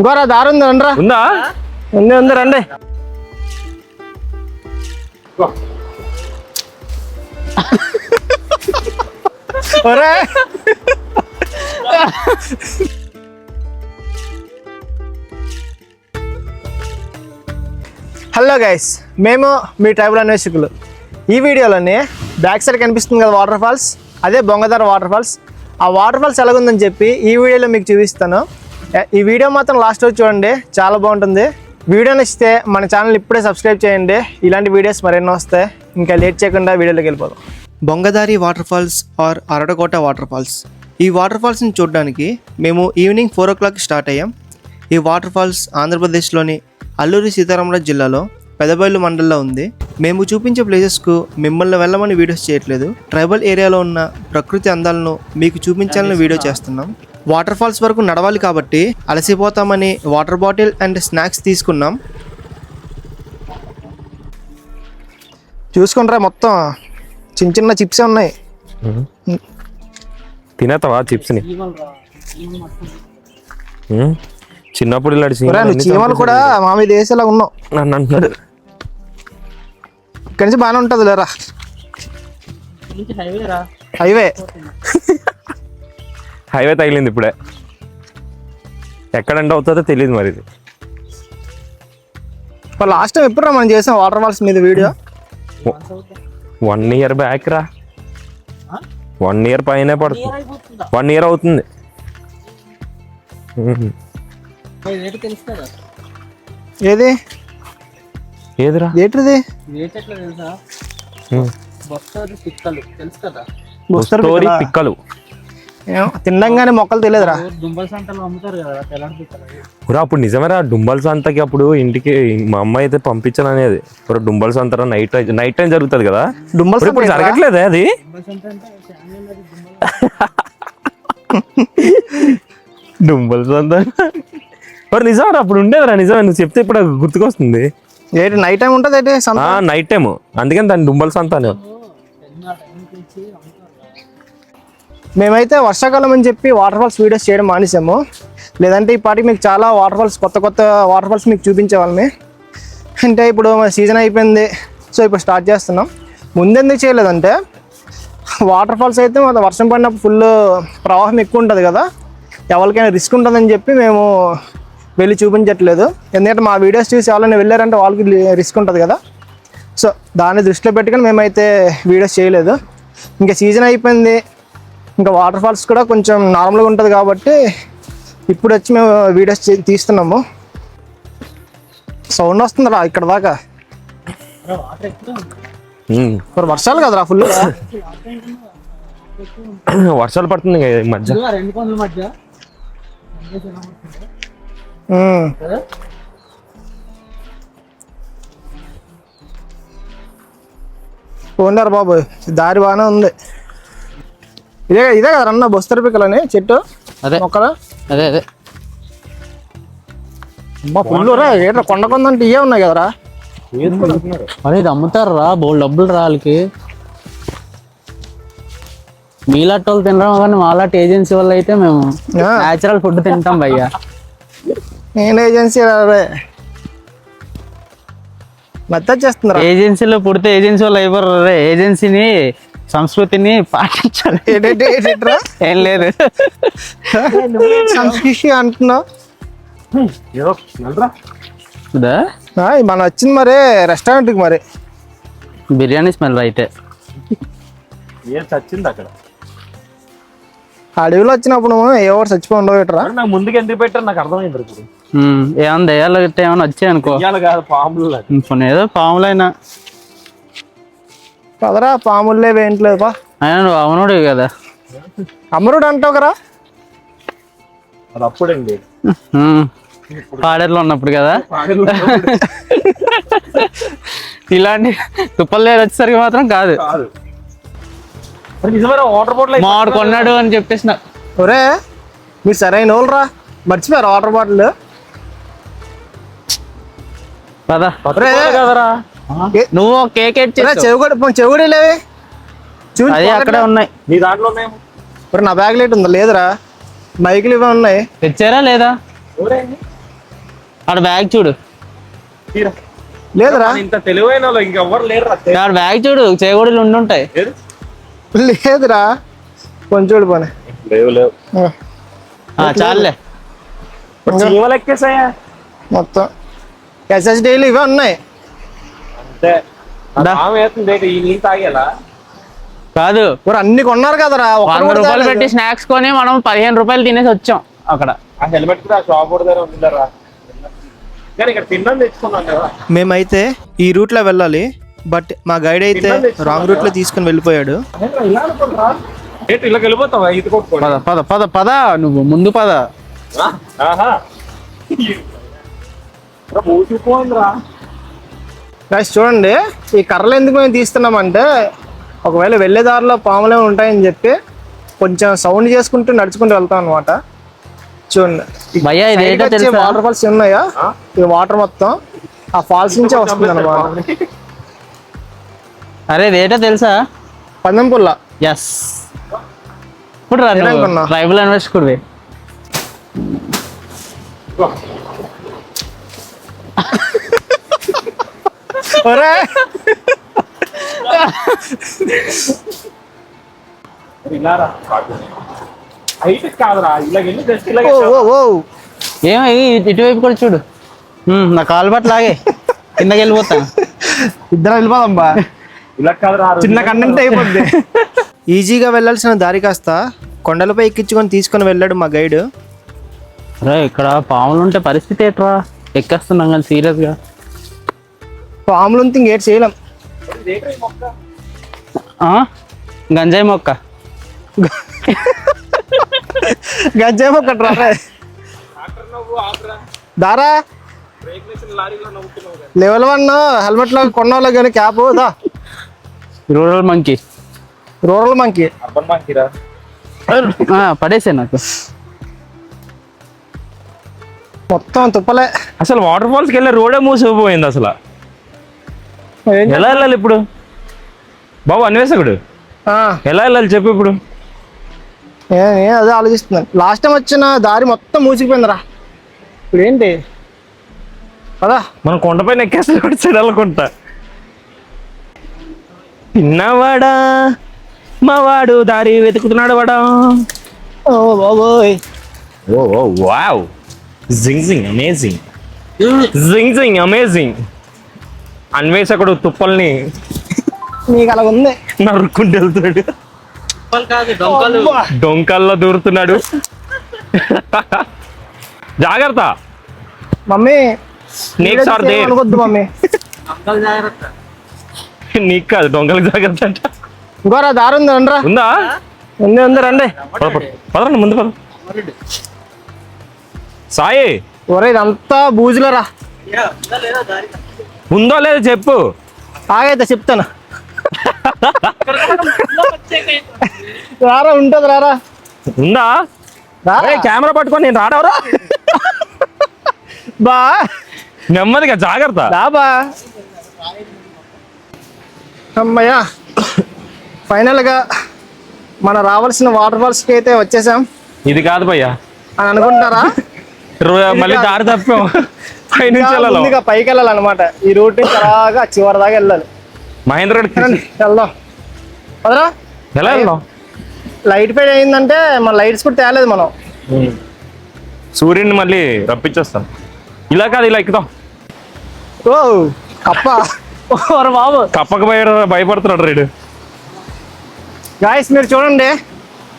ఇంకోరా దారి ఉంది రండిరా. ఉందా? ఉంది ఉంది రండి. ఒరే. హలో గైస్ మేము మీ ట్రైబల్ అన్వేషకులు. ఈ వీడియోలోని బ్యాక్ సైడ్ కనిపిస్తుంది కదా వాటర్ ఫాల్స్ అదే బొంగదార వాటర్ ఫాల్స్. ఆ వాటర్ ఫాల్స్ ఎలాగుందని చెప్పి ఈ వీడియోలో మీకు చూపిస్తాను. ఈ వీడియో మాత్రం లాస్ట్ వచ్చి చూడండి. చాలా బాగుంటుంది. వీడియో నచ్చితే మన ఛానల్ ఇప్పుడే సబ్స్క్రైబ్ చేయండి. ఇలాంటి వీడియోస్ మరెన్నో వస్తాయి. ఇంకా లేట్ చేయకుండా వీడియోలోకి వెళ్ళిపోదాం. Bongadari water falls or Aradakota water falls ఈ వాటర్ ఫాల్స్ని చూడడానికి మేము evening four o'clock start అయ్యాం. ఈ వాటర్ ఫాల్స్ ఆంధ్రప్రదేశ్లోని అల్లూరి సీతారామరాజు జిల్లాలో పెదబయలు మండలంలో ఉంది. మేము చూపించే ప్లేసెస్కు మిమ్మల్ని వెళ్ళమని వీడియోస్ చేయట్లేదు. ట్రైబల్ ఏరియాలో ఉన్న ప్రకృతి అందాలను మీకు చూపించాలని వీడియో చేస్తున్నాం. వాటర్ ఫాల్స్ వరకు నడవాలి కాబట్టి అలసిపోతామని వాటర్ బాటిల్ అండ్ స్నాక్స్ తీసుకున్నాం. చూసుకుంటారా మొత్తం. చిన్న చిన్న చిప్స్ ఉన్నాయి. తినేస్తావా చిప్స్ని ఉమ్. చిన్నప్పుడు ఇలాంటి చీమలు కూడా మా మీద వేసేలా ఉన్నావు. నన్ను అంటున్నాడు ఇక్కడి నుంచి బాగానే ఉంటుంది లేరా హైవే హైవే తగిలింది ఇప్పుడే. ఎక్కడ ఎండ్ అవుతుందో తెలియదు మరి ఇది. లాస్ట్ టైం ఎప్పుడు మనం చేసాం వాటర్ ఫాల్స్ మీద వీడియో? వన్ ఇయర్ బ్యాక్ రా. వన్ ఇయర్ పైనే పడుతుంది. వన్ ఇయర్ అవుతుంది. ఏది? ఏదిరా? ఏంటిది? పిక్కలా? తినడంగానే మొక్కలు తెలియదురా. రా అప్పుడు నిజమేరా డుంబల్ సంతకి అప్పుడు ఇంటికి మా అమ్మ అయితే పంపించను అనేది ఇప్పుడు డుంబల్ సంత నైట్ నైట్ టైం జరుగుతుంది కదా. డుంబల్ ఇప్పుడు? జరగట్లేదే అది? డుంబల్ సంత. మరి నిజమరా అప్పుడు ఉండేదిరా నిజమే నువ్వు చెప్తే ఇప్పుడు గుర్తుకొస్తుంది. ఏంటి నైట్ టైం ఉంటుంది ఏంటి సంత? ఆ నైట్ టైం అందుకని దాన్ని డుంబల్ సంత అని. మేమైతే వర్షాకాలం అని చెప్పి వాటర్ ఫాల్స్ వీడియోస్ చేయడం మానేసాము. లేదంటే ఈ పాటికి మీకు చాలా వాటర్ ఫాల్స్ కొత్త కొత్త వాటర్ ఫాల్స్ మీకు చూపించేవాళ్ళమే అంటే ఇప్పుడు సీజన్ అయిపోయింది. సో ఇప్పుడు స్టార్ట్ చేస్తున్నాం. ముందెందుకు చేయలేదంటే వాటర్ ఫాల్స్ అయితే మన వర్షం పడినప్పుడు ఫుల్ ప్రవాహం ఎక్కువ ఉంటుంది కదా. ఎవరికైనా రిస్క్ ఉంటుందని చెప్పి మేము వెళ్ళి చూపించట్లేదు. ఎందుకంటే మా వీడియోస్ చూసి ఎవరైనా వెళ్ళారంటే వాళ్ళకి రిస్క్ ఉంటుంది కదా. సో దాన్ని దృష్టిలో పెట్టుకొని మేమైతే వీడియోస్ చేయలేదు. ఇంకా సీజన్ అయిపోయింది. ఇంకా వాటర్ ఫాల్స్ కూడా కొంచెం నార్మల్గా ఉంటుంది కాబట్టి ఇప్పుడు వచ్చి మేము వీడియోస్ చే- తీస్తున్నాము. సౌండ్ వస్తుందిరా ఇక్కడ దాకా. మరి వర్షాలు కదరా ఫుల్ వర్షాలు పడుతుంది ఇంకా ఈ మధ్య. రెండు కొండల మధ్య. పోండారు బాబు దారి బాగానే ఉంది. ఇదే ఇదే కదా అన్న బొస్తరి పిక్కలని చెట్టు అదే. మొక్కలు. అదే అదే. అమ్మా ఫుల్ రా ఏట్రా కొండ కొందంటే ఇవే ఉన్నాయి కదరా. మరి ఇది అమ్ముతారు రా బోల్ డబ్బులు రా వాళ్ళకి. మీలాంటి వాళ్ళు తినడం కానీ మాలాంటి ఏజెన్సీ వాళ్ళు అయితే మేము. న్యాచురల్ ఫుడ్ తింటాం భయ్యా. నేను ఏజెన్సీ రే మెత్తచ్చేస్తుందిరా ఏజెన్సీలో పుడితే ఏజెన్సీ వాళ్ళు అయిపోరు రే. ఏజెన్సీని సంస్కృతిని పాటించాలి ఏం లేదు. సంస్కృతి అంటున్నావు మన వచ్చింది మరి రెస్టారెంట్కి మరి. బిర్యానీ స్మెల్ అయితే చచ్చింది అక్కడ? అడవిలో వచ్చినప్పుడు ఎవరు చచ్చిపోయి ఉండవు ఏట్రా? నాకు ముందుకు ఎందుకు పెట్టారు? నాకు అర్థమైంది ఇప్పుడు. ఏమన్నా దయ్యాలు గట్రా ఏమైనా వచ్చాయి అనుకో కాదు పాములు. ఏదో పాములైనా. కదరా పాములే వేయట్లేదు పా. అయినా నువ్వు అవునుడు కదా. అమరుడు అంటావు కదా అది అప్పుడండి పాడేరులో ఉన్నప్పుడు కదా. ఇలాంటి తుప్పలు లేదు వచ్చేసరికి మాత్రం కాదు. వాటర్ బాటిల్ మామిడి కొన్నాడు అని చెప్పేసిన. ఒరే మీరు సరైన వాళ్ళు రా మర్చిపోయారు వాటర్ బాటిల్? పదా. ఒరే కదరా. నువ్వు కేక్ ఒరే, చేసావు. చెవిగొడ చెవిడి లేవి? చూసి అది అక్కడే ఉన్నాయి. నీ దాంట్లో ఉన్నాయేమో ఒరే నా బ్యాగ్ లేట్ ఉందా? లేదురా. బైకులు ఇవి ఉన్నాయి. తెచ్చారా లేదా? ఆడ బ్యాగ్ చూడు. లేదురా. ఇంత తెలివైన వాళ్ళు ఇంకెవ్వరు లేరు ఆడ బ్యాగ్ చూడు చేగోడీలు ఉండుంటాయి లేదురా. కొంచెం చూడు పోనీ. లేవు లేవు. ఆ, చాలులే. చీమలు ఎక్కేసాయా మొత్తం. ఎస్ఎస్డీలు ఇవే ఉన్నాయి అంతే దా. ఆమె వేస్తుంది ఈ నీళ్ళు తాగేలా కాదు. మరి అన్ని కొన్నారు కదరా వంద రూపాయలు. పెట్టి స్నాక్స్ కొని మనం పదిహేను రూపాయలు తినేసి వచ్చాం అక్కడ. హెల్మెట్ కూడా షాప్ మేమైతే ఈ రూట్లో వెళ్ళాలి బట్ మా గైడ్ అయితే రాంగ్ రూట్లో తీసుకుని వెళ్ళిపోయాడు. ఇలా అనుకుంటా ఏంటి ఇలా వెళ్ళిపోతావా? ఇది కొట్టుకోండి పద పద పద పద నువ్వు ముందు పద. గైస్ చూడండి ఈ కర్రలు ఎందుకు మేము తీస్తున్నామంటే ఒకవేళ వెళ్ళే దారిలో పాములే ఉంటాయని చెప్పి కొంచెం సౌండ్ చేసుకుంటూ నడుచుకుంటూ వెళ్తాం అనమాట చూడండి భయ్యా ఇది ఏంటో తెలుసా? వాటర్ ఫాల్స్ ఉన్నాయా? ఈ వాటర్ మొత్తం ఆ ఫాల్స్ నుంచే వస్తుంది అనమాట అరే ఏంటో తెలుసా? పందెం పుల్ల ఎస్ ఇప్పుడు? ట్రైబల్ అన్వేషకుడివి ఒరే! ఏమో ఇటువైపు కూడా చూడు. నా కాలు బట్టి లాగే. కిందకి వెళ్ళిపోతాను ఇద్దరు వెళ్ళిపోదాం బా. ఇలా కాదురా చిన్న కంటెంట్ అయిపోద్ది. ఈజీగా వెళ్ళాల్సిన దారి కాస్త కొండలపై ఎక్కించుకొని తీసుకొని వెళ్ళాడు మా గైడ్. రే ఇక్కడ పాములు ఉంటే పరిస్థితి ఏట్రా? ఎక్కేస్తున్నాం కానీ సీరియస్గా. పాములు ఉంటే ఇంకేట్ చేయలేం. ఆ? గంజాయి మొక్క. రా రే. దారా. లెవెల్ వన్ హెల్మెట్లో కొన్నాళ్ళు కానీ క్యాప్ దా. Rural monkey. Rural monkey. Urban మంకిరా పడేసే నాకు. మొత్తం తుప్పలే అసలు వాటర్ ఫాల్స్కి వెళ్ళే రోడే మూసిపోయింది అసలు. ఎలా వెళ్ళాలి ఇప్పుడు? బాబు అన్వేషకుడు. ఆ, ఎలా వెళ్ళాలి చెప్పు ఇప్పుడు. నేను అదే ఆలోచిస్తున్నాను లాస్ట్ టైం వచ్చిన దారి మొత్తం మూసిపోయిందిరా. ఇప్పుడు ఏంటి? పదా. మనం కొండపైన ఎక్కేస్తే సైడ్ వెళ్ళకుంటా తిన్నవాడా మా వాడు దారి వెతుకుతున్నాడు వాడా? ఓ బాబోయ్. ఓ ఓ వావ్. జింగ్ జింగ్ అమేజింగ్. జింగ్ జింగ్ అమేజింగ్. అన్వేషకుడు తుప్పల్ని నీకు అలా ఉంది నరుక్కుంటూ వెళ్తున్నాడు. డొంకల్లో దూరుతున్నాడు. జాగ్రత్త. Mummy there. అనుకోద్దు మమ్మీ. నీకు కాదు డొంకలకు జాగ్రత్త అంట. ఇంకోరా దారి ఉంది రండిరా ఉందా? ఉంది ఉంది రండి. పద, పద. పదండి ముందు పద. సాయి. ఒరే ఇదంతా బూజులరా. ఉందో లేదో చెప్పు. ఆగైతే చెప్తాను. రారా ఉంటుంది రారా. ఉందా? రారా. కెమెరా పట్టుకొని నేను రాడవరా? బా. నెమ్మదిగా జాగ్రత్త. రాబా అమ్మయ్యా. ఫైనల్గా మన రావాల్సిన వాటర్ ఫాల్స్కి అయితే వచ్చేసాం. ఇది కాదు భయ్యా. అని అనుకుంటారా? మళ్ళీ దారి తప్పాం పైనుంచి వెళ్ళాలి. ముందుగా పైకి వెళ్ళాలన్నమాట ఈ రూట్ నుంచి అలాగా చివరి దాకా వెళ్ళాలి. మహేంద్ర వెళ్దాం. పదరా ఎలా వెళ్దాం? లైట్ ఫైడ్ అయిందంటే మన లైట్స్ కూడా తేలేదు మనం. సూర్యుడిని మళ్ళీ రప్పించేస్తాం. ఇలా కాదు ఇలా ఎక్కుదాం. ఓ కప్ప. బాబు. కప్పక భయ భయపడుతున్నాడు రేడు. గాయస్ మీరు చూడండి.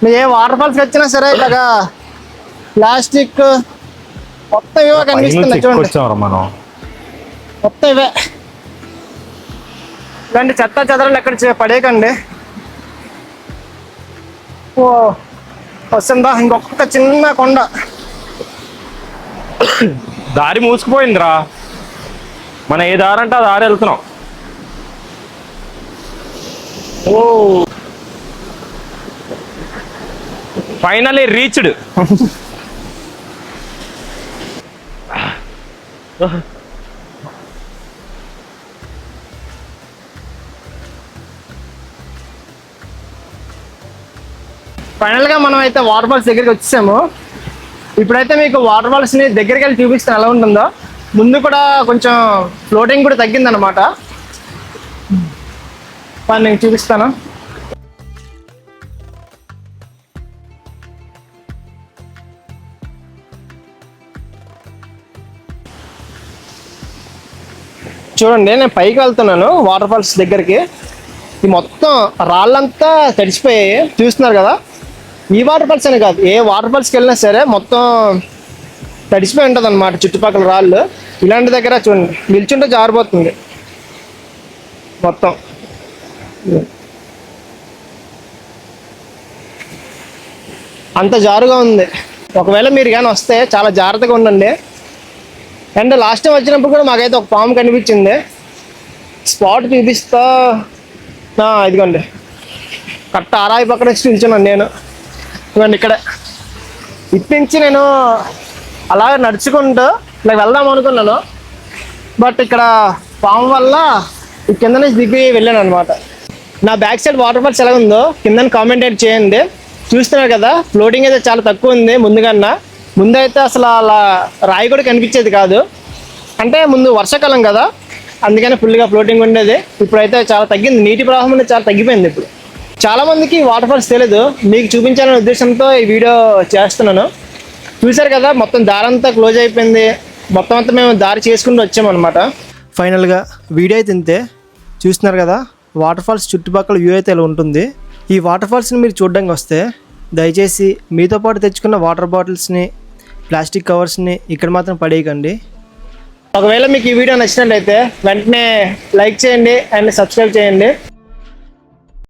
మీరు ఏ వాటర్ ఫాల్స్ వచ్చినా సరే ఇలాగా ప్లాస్టిక్ మొత్తం ఇవే కనిపిస్తున్నాయి చూడండి. మనం. మొత్తం ఇవే. ఇలాంటి చెత్త చెదరలు ఎక్కడ పడేయకండి. ఓ వస్తుందా? ఇంకొక చిన్న కొండ. దారి మూసుకుపోయిందిరా. మన ఏ దారి అంటే ఆ దారి వెళ్తున్నాం. ఓ. ఫైనలీ రీచ్డ్ ఫైనల్గా మనం అయితే వాటర్ ఫాల్స్ దగ్గరికి వచ్చేసాము. ఇప్పుడైతే మీకు వాటర్ ఫాల్స్ని దగ్గరికి వెళ్ళి చూపిస్తాను ఎలా ఉంటుందో. ముందు కూడా కొంచెం ఫ్లోటింగ్ కూడా తగ్గిందనమాట పని నేను చూపిస్తాను. చూడండి నేను పైకి వెళ్తున్నాను వాటర్ ఫాల్స్ దగ్గరికి. ఈ మొత్తం రాళ్ళంతా తడిచిపోయాయి చూస్తున్నారు కదా? ఈ వాటర్ ఫాల్స్ అని కాదు ఏ వాటర్ ఫాల్స్కి వెళ్ళినా సరే మొత్తం తడిచిపోయి ఉంటుంది అనమాట చుట్టుపక్కల రాళ్ళు. ఇలాంటి దగ్గర చూడండి నిల్చుంటే జారిపోతుంది. మొత్తం. అంత జారుగా ఉంది. ఒకవేళ మీరు కానీ వస్తే చాలా జాగ్రత్తగా ఉండండి. అండ్ లాస్ట్ టైం వచ్చినప్పుడు కూడా మాకైతే ఒక పాము కనిపించింది. స్పాట్ చూపిస్తా. ఇదిగోండి. కట్ట ఆరాయి పక్కన వచ్చి నిల్చున్నాను నేను. ఇదిగోండి ఇక్కడ. ఇటు నుంచి నేను అలా నడుచుకుంటూ ఇలా వెళ్దాం అనుకున్నాను. బట్ ఇక్కడ పాము వల్ల ఈ కింద నుంచి దిగి వెళ్ళాను అనమాట నా బ్యాక్ సైడ్ వాటర్ ఫాల్స్ ఎలా ఉందో కింద కామెంట్ చేయండి. చూస్తున్నారు కదా ఫ్లోటింగ్ అయితే చాలా తక్కువ ఉంది ముందుకన్నా. ముందైతే అసలు అలా రాయి కూడా కనిపించేది కాదు. అంటే ముందు వర్షాకాలం కదా అందుకని ఫుల్గా ఫ్లోటింగ్ ఉండేది. ఇప్పుడైతే చాలా తగ్గింది. నీటి ప్రవాహం అనేది చాలా తగ్గిపోయింది ఇప్పుడు. చాలామందికి వాటర్ ఫాల్స్ తెలియదు మీకు చూపించాలనే ఉద్దేశంతో ఈ వీడియో చేస్తున్నాను. చూశారు కదా మొత్తం దారంతా క్లోజ్ అయిపోయింది. మొత్తం అంతా మేము దారి చేసుకుంటూ వచ్చామన్నమాట. ఫైనల్గా వీడియో అయితే ఇంతే. చూస్తున్నారు కదా వాటర్ ఫాల్స్ చుట్టుపక్కల వ్యూ అయితే ఇలా ఉంటుంది. ఈ వాటర్ ఫాల్స్ని మీరు చూడడానికి వస్తే దయచేసి మీతో పాటు తెచ్చుకున్న వాటర్ బాటిల్స్ని ప్లాస్టిక్ కవర్స్ని ఇక్కడ మాత్రం పడేయకండి. ఒకవేళ మీకు ఈ వీడియో నచ్చినట్లయితే వెంటనే లైక్ చేయండి అండ్ సబ్స్క్రైబ్ చేయండి.